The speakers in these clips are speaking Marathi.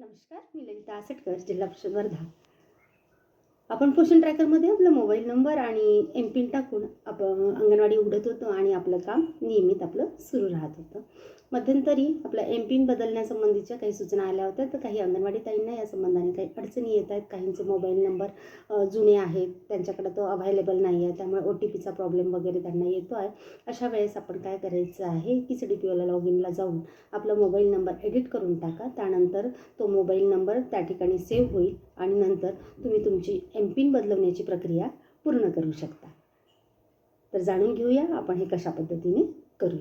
नमस्कार मी ललिता आसटकर जिल्हा परिषद वर्धा. आपण क्वेश्चन ट्रॅकरमध्ये आपला मोबाईल नंबर आणि एम पिन टाकून आपण अंगणवाडी उघडत होतो आणि आपलं काम नियमित आपलं सुरू राहत होतं. मध्यंतरी आपला एम पिन बदलण्यासंबंधीच्या काही सूचना आल्या होत्या. तर काही अंगणवाडी ताईंना या संबंधाने काही अडचणी येत आहेत. काहींचे मोबाईल नंबर जुने आहेत. त्यांच्याकडे तो अव्हायलेबल नाही आहे. त्यामुळे ओ टी पीचा प्रॉब्लेम वगैरे त्यांना येतो आहे. अशा वेळेस आपण काय करायचं आहे? की सी डी पी ओला लॉग इनला जाऊन आपला मोबाईल नंबर एडिट करून टाका. त्यानंतर तो मोबाईल नंबर त्या ठिकाणी सेव्ह होईल आणि नंतर तुम्ही तुमची एम पिन बदलवण्याची प्रक्रिया पूर्ण करू शकता. तर जाणून घेऊया आपण हे कशा पद्धतीने करू.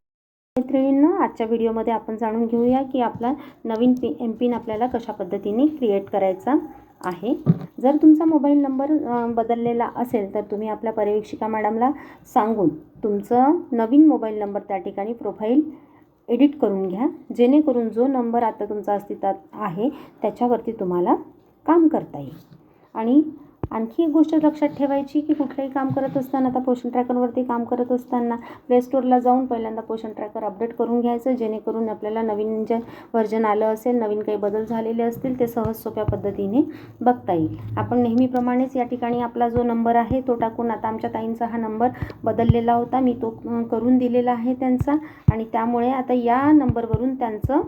मैत्रिणींना आजच्या व्हिडिओमध्ये आपण जाणून घेऊया की आपला नवीन पी एम पिन आपल्याला कशा पद्धतीने क्रिएट करायचा आहे. जर तुमचा मोबाईल नंबर बदललेला असेल तर तुम्ही आपल्या पर्यवेक्षिका मॅडमला सांगून तुमचं नवीन मोबाईल नंबर त्या ठिकाणी प्रोफाईल एडिट करून घ्या. जेणेकरून जो नंबर आता तुमचा अस्तित्वात आहे त्याच्यावरती तुम्हाला काम करता येईल. आणि आणखी एक गोष्ट लक्षात ठेवायची की कुठलंही काम करत असताना आता पोषण ट्रॅकरवरती काम करत असताना प्ले स्टोअरला जाऊन पहिल्यांदा पोषण ट्रॅकर अपडेट करून घ्यायचं जेणेकरून आपल्याला नवीन जे व्हर्जन आलं असेल नवीन काही बदल झालेले असतील ते सहज सोप्या पद्धतीने बघता येईल. आपण नेहमीप्रमाणेच या ठिकाणी आपला जो नंबर आहे तो टाकून आता आमच्या ताईंचा हा नंबर बदललेला होता. मी तो करून दिलेला आहे त्यांचा आणि त्यामुळे आता या नंबरवरून त्यांचं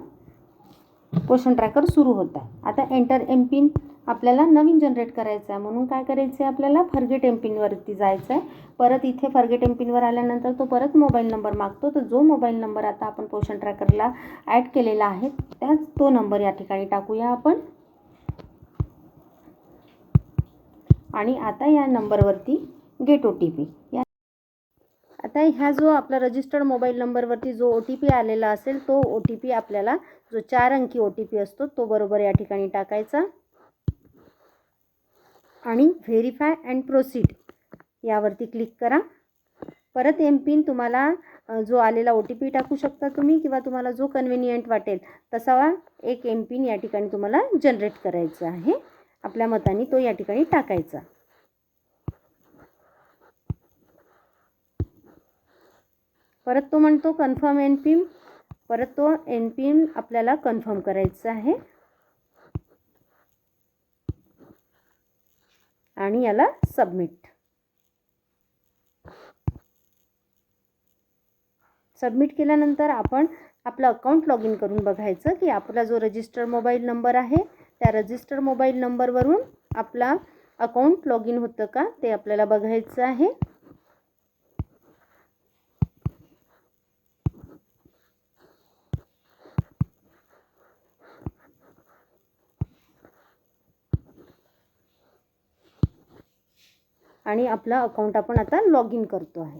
पोषण ट्रॅकर सुरू होत आहे. आता एंटर एम पिन आपल्याला नवीन जनरेट करायचं आहे म्हणून काय करायचं आहे आपल्याला फर्गेट एम पिनवरती जायचं आहे परत इथे फर्गेट एम पिनवर आल्यानंतर तो परत मोबाईल नंबर मागतो. तर जो मोबाईल नंबर आता आपण पोषण ट्रॅकरला ॲड केलेला आहे त्याच तो नंबर या ठिकाणी टाकूया आपण. आणि आता या नंबरवरती गेट ओ टी पी या आता ह्या जो आपला रजिस्टर्ड मोबाईल नंबरवरती जो ओ टी पी आलेला असेल तो ओ टी पी आपल्याला जो चार अंकी ओ टी पी असतो तो बरोबर या ठिकाणी टाकायचा. आणि व्हेरीफाय अँड प्रोसीड यावरती क्लिक करा. परत एम पिन तुम्हाला जो आलेला ओ टी पी टाकू शकता तुम्ही किंवा तुम्हाला जो कन्व्हिनियंट वाटेल तसा एक एम पिन या ठिकाणी तुम्हाला जनरेट करायचा आहे. आपल्या मताने तो या ठिकाणी टाकायचा. परत तो म्हणतो कन्फर्म एन पिन परत तो एन पिन आपल्याला कन्फर्म करायचा आहे. आणि याला सबमिट सबमिट केल्यानंतर आपण आपलं अकाउंट लॉग इन करून बघायचं की आपला जो रजिस्टर मोबाईल नंबर आहे त्या रजिस्टर मोबाईल नंबरवरून आपला अकाउंट लॉग इन होतं का ते आपल्याला बघायचं आहे. आणि आपलं अकाउंट आपण आता लॉग इन करतो आहे.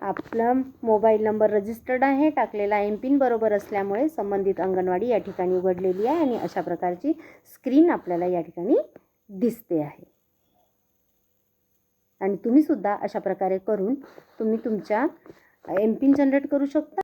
आपला मोबाईल नंबर रजिस्टर्ड आहे टाकलेला एम पिन बरोबर असल्यामुळे संबंधित अंगणवाडी या ठिकाणी उघडलेली आहे आणि अशा प्रकारची स्क्रीन आपल्याला या ठिकाणी दिसते आहे. आणि तुम्हीसुद्धा अशा प्रकारे करून तुम्ही तुमच्या एम पिन जनरेट करू शकता.